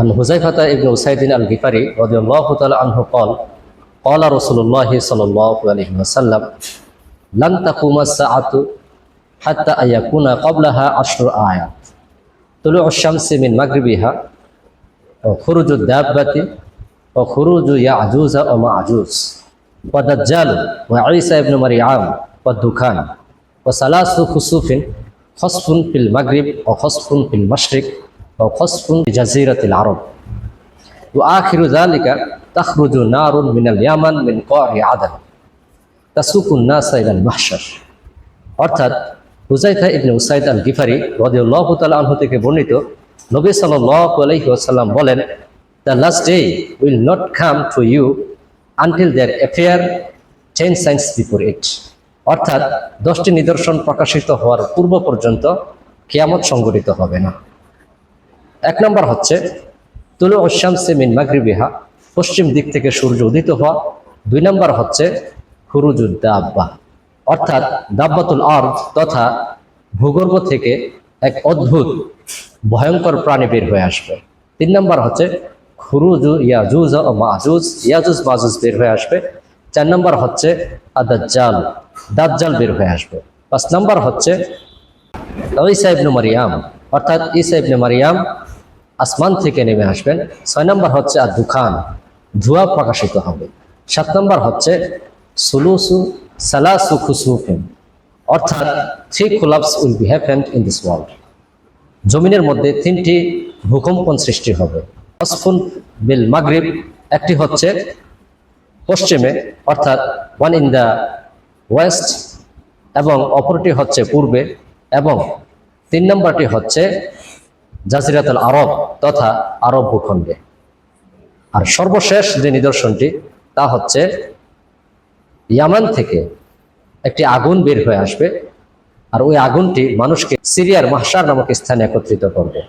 عن حذيفة بن أسيد الغفاري رضي الله تعالى عنه قال قال رسول الله صلى الله عليه وسلم لن تقوم الساعة حتى أن يكون قبلها عشر آيات. طلوع الشمس من مغربها وخروج الدابة وخروج يعجوز ومعجوز ودجال وعيسى ابن مريم والدخان وثلاث خسوف خسف في المغرب وخسف في المشرق ও খসফুন জাজিরাতিল আরব ও আখিরু জালিকা তাখরুজু নারুন মিনাল ইয়ামান মিন করি আদান তাসুকুন না সাইদাল মাহসার অর্থাৎ Huzaifa ibn Usaid al Ghifari রদিউল্লাহ তাল আনহু থেকে বর্ণিত নবী সাল্লাহ আলহি আসাল্লাম বলেন the last day will not come to you until there appear ten signs before it অর্থাৎ দশটি নিদর্শন প্রকাশিত হওয়ার পূর্ব পর্যন্ত কেয়ামত সংগঠিত হবে না। এক নম্বর হচ্ছে তুলু অশ্যামসে মিন মাগরিবিহা, পশ্চিম দিক থেকে সূর্য উদিত হওয়া। দুই নম্বর হচ্ছে খুরুজুদ্দাব্বা অর্থাৎ দাব্বাতুল আর তথা ভূগর্ভ থেকে এক অদ্ভুত, ভয়ঙ্কর প্রাণী বের হয়ে আসবে। তিন নম্বর হচ্ছে, খুরুজু ইয়াজুজ ও মাজুজ, ইয়াজুজ মাজুজ বের হয়ে আসবে। চার নম্বর হচ্ছে, আদাজ্জাল, দাজ্জাল বের হয়ে আসবে। পাঁচ নম্বর হচ্ছে, ঈসা ইবনু মারিয়াম, অর্থাৎ ইবনে মারিয়াম আসমান থেকে নেমে আসবেন। ছয় নম্বর হচ্ছে আর দুখান। ধোঁয়া প্রকাশিত হবে। সাত নম্বর হচ্ছে সুলুসু সালাসু খুসুফিন অর্থাৎ three collapse will be happened in this world জমিনের মধ্যে তিনটি ভূকম্পন সৃষ্টি হবে। অসফুন বিল মাগরিব। একটি হচ্ছে পশ্চিমে, অর্থাৎ ওয়ান ইন দ্য ওয়েস্ট এবং অপরটি হচ্ছে পূর্বে, এবং তিন নম্বরটি হচ্ছে জাজিরাতুল আরব তথা আরব ভূখণ্ডে। আর সর্বশেষ যে নিদর্শনটি, তা হচ্ছে ইয়ামান থেকে একটি আগুন বের হয়ে আসবে, আর ওই আগুনটি মানুষকে সিরিয়ার মাহসার নামক স্থানে একত্রিত করবে।